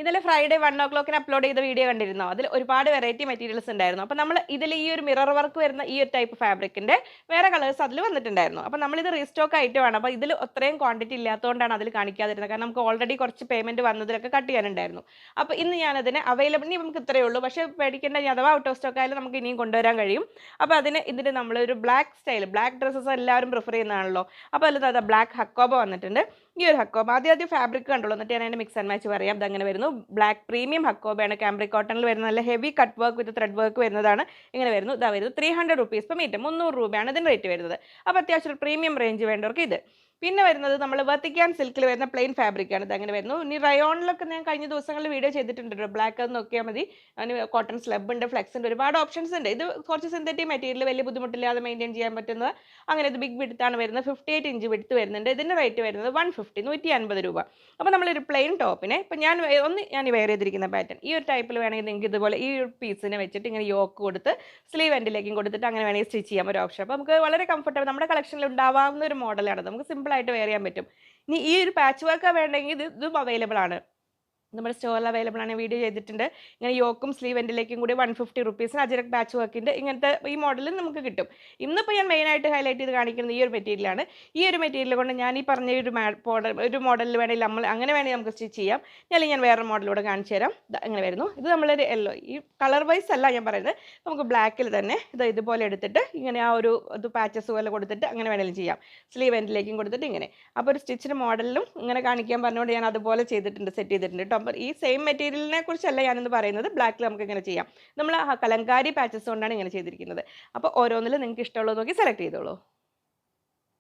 ഇന്നലെ Friday one ഓ ക്ലോക്കിന് upload ചെയ്ത വീഡിയോ കണ്ടിരുന്നോ? അതിൽ ഒരുപാട് വെറൈറ്റി മെറ്റീരിയൽസ് ഉണ്ടായിരുന്നു. അപ്പോൾ നമ്മൾ ഇതിൽ ഈ ഒരു മിറർ വർക്ക് വരുന്ന ഈ ഒരു ടൈപ്പ് ഫാബ്രിക്കിന്റെ വേറെ കളേഴ്സ് അതിൽ വന്നിട്ടുണ്ടായിരുന്നു. അപ്പോൾ നമ്മളിത് റീസ്റ്റോക്ക് ആയിട്ട് വേണം. അപ്പോൾ ഇതിൽ അത്രയും ക്വാണ്ടിറ്റി ഇല്ലാത്തതുകൊണ്ടാണ് അതിൽ കാണിക്കാതിരുന്നത്. കാരണം നമുക്ക് ഓൾറെഡി കുറച്ച് പേയ്മെന്റ് വന്നതിലൊക്കെ കട്ട് ചെയ്യാനുണ്ടായിരുന്നു. അപ്പോൾ ഇന്ന് ഞാനതിന് അവൈലബിൾ ഇനി നമുക്ക് ഇത്രയേ ഉള്ളൂ. പക്ഷേ പേടിക്കേണ്ട ഇനി അഥവാ ഔട്ട് ഓഫ് സ്റ്റോക്ക് ആയാലും നമുക്ക് ഇനിയും കൊണ്ടുവരാൻ കഴിയും. അപ്പോൾ അതിന് ഇതിന് നമ്മളൊരു ബ്ലാക്ക് സ്റ്റൈൽ ബ്ലാക്ക് ഡ്രസ്സസ് എല്ലാവരും പ്രിഫർ ചെയ്യുന്നതാണല്ലോ. അപ്പോൾ അതിൽ അതാ ബ്ലാക്ക് ഹക്കോബ വന്നിട്ടുണ്ട്. ഈ ഒരു ഹക്കോബ. ആദ്യം ആദ്യം ഫാബ്രിക് കണ്ടുള്ളൂ എന്നിട്ട് ഞാൻ അതിന്റെ മിക്സ് ആൻഡ് മാച്ച് പറയാം. അതങ്ങനെ വരുന്നു. ബ്ലാക്ക് പ്രീമിയം ഹക്കോബയാണ് ക്യാമ്പ്രിക് കോട്ടണിൽ വരുന്ന നല്ല heavy cut work with thread work വരുന്നതാണ്. ഇങ്ങനെ വരുന്നു. ഇതാ വരുന്നത് three hundred rupees per metre മുന്നൂറ് രൂപയാണ് ഇതിന്റെ റേറ്റ് വരുന്നത്. അപ്പോൾ അത്യാവശ്യം പ്രീമിയം റേഞ്ച് വേണ്ടവർക്ക് ഇത്. പിന്നെ വരുന്നത് നമ്മൾ വത്തിക്കാൻ സിൽക്കിൽ വരുന്ന പ്ലെയിൻ ഫാബ്രിക് ആണ്. ഇത് അങ്ങനെ വരുന്നു. ഇനി റയോണിലൊക്കെ ഞാൻ കഴിഞ്ഞ ദിവസങ്ങളിൽ വീഡിയോ ചെയ്തിട്ടുണ്ട് ബ്ലാക്ക് അത് നോക്കിയാൽ മതി. അതിന് കോട്ടൺ സ്ലബ് ഉണ്ട് ഫ്ലെക്സ് ഉണ്ട് ഒരുപാട് ഓപ്ഷൻസ് ഉണ്ട്. ഇത് കുറച്ച് സിന്തറ്റിക് മെറ്റീരിയൽ വലിയ ബുദ്ധിമുട്ടില്ലാതെ മെയിന്റെയിൻ ചെയ്യാൻ പറ്റുന്നത്. അങ്ങനെ ഇത് ബിഗ് വിടുത്താണ് വരുന്നത്. ഫിഫ്റ്റി എയ്റ്റ് ഇഞ്ച് വിടുത്ത് വരുന്നുണ്ട്. ഇതിന്റെ റേറ്റ് വരുന്നത് വൺ ഫിഫ്റ്റി നൂറ്റി അൻപത് രൂപ. അപ്പോൾ നമ്മളൊരു പ്ലെയിൻ ടോപ്പിനെ ഇപ്പം ഞാൻ ഒന്ന് ഞാൻ വെയർ ചെയ്തിരിക്കുന്ന പാറ്റേൺ ഈ ഒരു ടൈപ്പിൽ വേണമെങ്കിൽ നിങ്ങൾക്ക് ഇതുപോലെ ഈ ഒരു പീസിനെ വെച്ചിട്ട് ഇങ്ങനെ യോക്ക് കൊടുത്ത് സ്ലീവ് എൻഡിലേക്കും കൊടുത്തിട്ട് അങ്ങനെ വേണമെങ്കിൽ സ്റ്റിച്ച് ചെയ്യാൻ ഒരു ഓപ്ഷൻ അപ്പോൾ നമുക്ക് വളരെ കംഫർട്ടബിൾ നമ്മുടെ കളക്ഷനിൽ ഉണ്ടാവാവുന്ന ഒരു മോഡലാണ് നമുക്ക് സിമ്പിൾ ആയിട്ട് വെയർ ചെയ്യാൻ പറ്റും. ഇനി ഈ ഒരു പാച്ച് വർക്ക് വേണ്ടെങ്കിൽ ഇത് ഇതും അവൈലബിൾ ആണ്. നമ്മുടെ സ്റ്റോറിൽ അവൈലബിൾ ആണ് വീഡിയോ ചെയ്തിട്ടുണ്ട്. ഇങ്ങനെ യോക്കും സ്ലീവ് എൻഡിലേക്കും കൂടി വൺ ഫിഫ്റ്റി റുപ്പീസിന് അജരക് ബാച്ച് വർക്കിന്റെ ഇങ്ങനത്തെ ഈ മോഡലിൽ നമുക്ക് കിട്ടും. ഇന്നിപ്പോൾ ഞാൻ മെയിനായിട്ട് ഹൈലൈറ്റ് ചെയ്ത് കാണിക്കുന്നത് ഈ ഒരു മെറ്റീരിയലാണ് ഈ ഒരു മെറ്റീരിയൽ കൊണ്ട് ഞാൻ ഈ പറഞ്ഞ ഒരു മോഡൽ ഒരു മോഡലിൽ വേണമെങ്കിൽ നമ്മൾ അങ്ങനെ വേണമെങ്കിൽ നമുക്ക് സ്റ്റിച്ച് ചെയ്യാം. അല്ലെങ്കിൽ ഞാൻ വേറെ മോഡലൂടെ കാണിച്ചു തരാം. അങ്ങനെ വരുന്നു. ഇത് നമ്മളൊരു യെല്ലോ ഈ കളർ വൈസ് അല്ല ഞാൻ പറയുന്നത്. നമുക്ക് ബ്ലാക്കിൽ തന്നെ ഇത് ഇതുപോലെ എടുത്തിട്ട് ഇങ്ങനെ ആ ഒരു ഇത് പാച്ചസ് പോലെ കൊടുത്തിട്ട് അങ്ങനെ വേണമെങ്കിലും ചെയ്യാം. സ്ലീവ് എൻഡിലേക്കും കൊടുത്തിട്ട് ഇങ്ങനെ. അപ്പോൾ ഒരു സ്റ്റിച്ചിന് മോഡലിലും ഇങ്ങനെ കാണിക്കാൻ പറഞ്ഞുകൊണ്ട് ഞാൻ അതുപോലെ ചെയ്തിട്ടുണ്ട് സെറ്റ് ചെയ്തിട്ടുണ്ട് കേട്ടോ അപ്പോൾ ഈ സെയിം മെറ്റീരിയലിനെ കുറിച്ചല്ല ഞാനിന്ന് പറയുന്നത്. ബ്ലാക്കിൽ നമുക്ക് ഇങ്ങനെ ചെയ്യാം. നമ്മൾ കലങ്കാരി പാച്ചസ് കൊണ്ടാണ് ഇങ്ങനെ ചെയ്തിരിക്കുന്നത്. അപ്പോൾ ഓരോന്നിലും നിങ്ങൾക്ക് ഇഷ്ടമുള്ളത് നോക്കി സെലക്ട് ചെയ്തോളൂ.